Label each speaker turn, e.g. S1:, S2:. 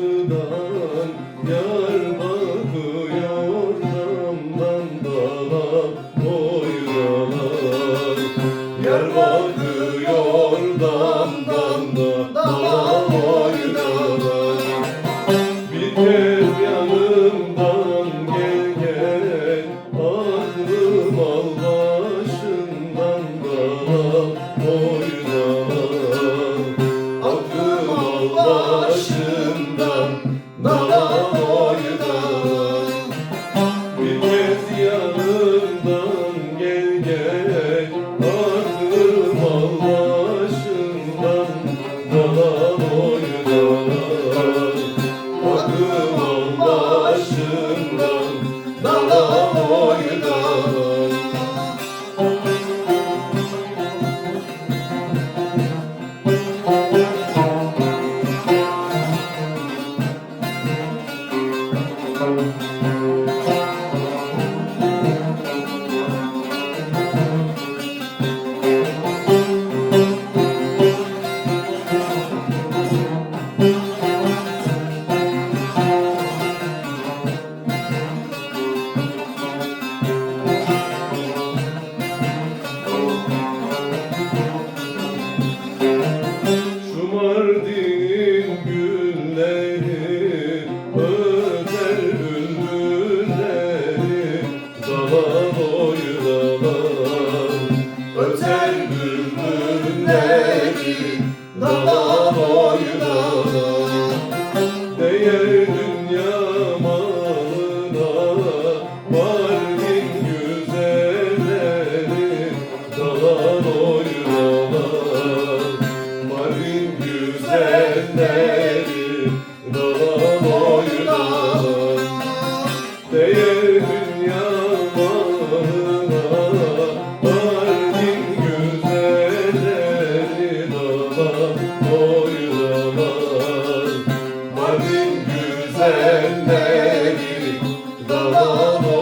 S1: karşıdan Yar bakıyor damdan dala boylalar Yar bakıyor dala Música Öter bülbülleri Dala the Lord.